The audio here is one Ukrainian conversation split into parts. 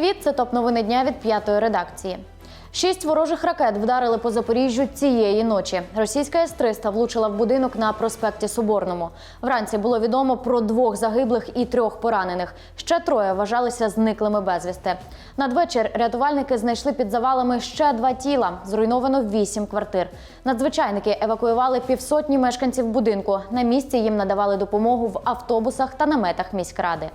привіт! Це топ новини дня від п'ятої редакції. Шість ворожих ракет вдарили по Запоріжжю цієї ночі. Російська С-300 влучила в будинок на проспекті Соборному. Вранці було відомо про двох загиблих і трьох поранених. Ще троє вважалися зниклими безвісти. Надвечір рятувальники знайшли під завалами ще два тіла. Зруйновано вісім квартир. Надзвичайники евакуювали півсотні мешканців будинку. На місці їм надавали допомогу в автобусах та наметах міськради.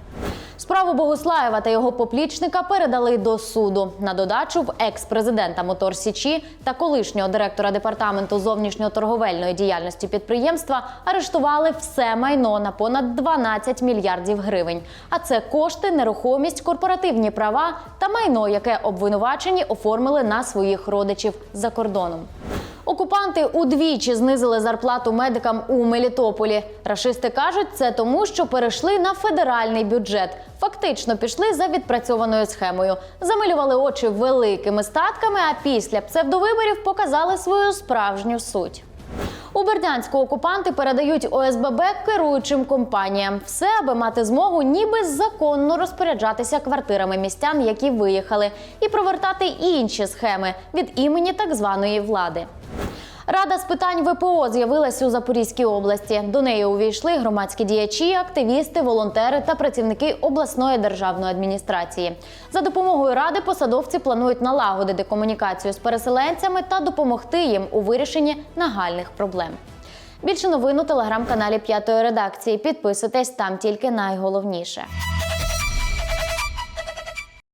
Справу Богуслаєва та його поплічника передали до суду. На додачу в екс-президента Мотор Січі та колишнього директора департаменту зовнішньоторговельної діяльності підприємства арештували все майно на понад 12 мільярдів гривень. А це кошти, нерухомість, корпоративні права та майно, яке обвинувачені оформили на своїх родичів за кордоном. Окупанти удвічі знизили зарплату медикам у Мелітополі. Рашисти кажуть, це тому, що перейшли на федеральний бюджет. Фактично пішли за відпрацьованою схемою, замилювали очі великими статками, а після псевдовиборів показали свою справжню суть. У Бердянську окупанти передають ОСББ керуючим компаніям. Все, аби мати змогу ніби законно розпоряджатися квартирами містян, які виїхали, і провертати інші схеми від імені так званої влади. Рада з питань ВПО з'явилась у Запорізькій області. До неї увійшли громадські діячі, активісти, волонтери та працівники обласної державної адміністрації. За допомогою ради посадовці планують налагодити комунікацію з переселенцями та допомогти їм у вирішенні нагальних проблем. Більше новин у телеграм-каналі П'ятої редакції. Підписуйтесь там тільки найголовніше.